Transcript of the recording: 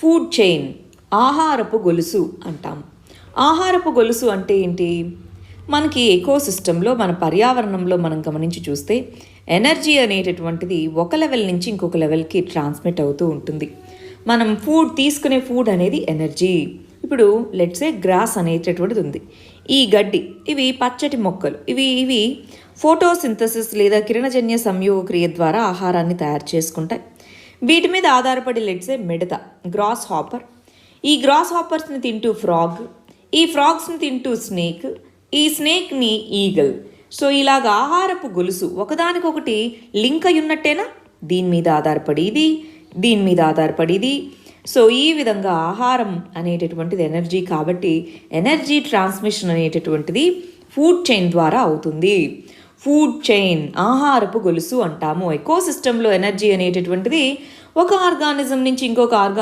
Food chain ఆహారపు గొలుసు అంటాం. ఆహారపు గొలుసు అంటే ఏంటి? మనకి ఎకో సిస్టంలో మన పర్యావరణంలో మనం గమనించి చూస్తే ఎనర్జీ అనేటటువంటిది ఒక లెవెల్ నుంచి ఇంకొక లెవెల్కి ట్రాన్స్మిట్ అవుతూ ఉంటుంది. మనం ఫుడ్ తీసుకునే ఫుడ్ అనేది ఎనర్జీ ఇప్పుడు లెట్సే గ్రాస్ అనేటటువంటిది ఉంది. ఈ గడ్డి ఇవి పచ్చటి మొక్కలు. ఇవి ఇవి ఫోటోసింథసిస్ లేదా కిరణజన్య సంయోగ క్రియ ద్వారా ఆహారాన్ని తయారు చేసుకుంటాయి. వీటి మీద ఆధారపడి లెట్సే మిడత గ్రాస్ హాపర్ ఈ గ్రాస్ హాపర్స్ని తింటూ ఫ్రాగ్ ఈ ఫ్రాగ్స్ని తింటూ స్నేక్ ఈ స్నేక్ని ఈగల్ సో ఇలాగ ఆహారపు గొలుసు ఒకదానికొకటి లింక్ అయి ఉన్నట్టేనా దీని మీద ఆధారపడి ఇది దీని మీద ఆధారపడి ఇది. సో ఈ విధంగా ఆహారం అనేటటువంటిది ఎనర్జీ కాబట్టి ఎనర్జీ ట్రాన్స్మిషన్ అనేటటువంటిది ఫుడ్ చైన్ ద్వారా అవుతుంది. ఫుడ్ చైన్ ఆహారపు గొలుసు అంటాము. ఎకో సిస్టంలో ఎనర్జీ అనేటటువంటిది ఒక ఆర్గానిజం నుంచి ఇంకొక ఆర్గా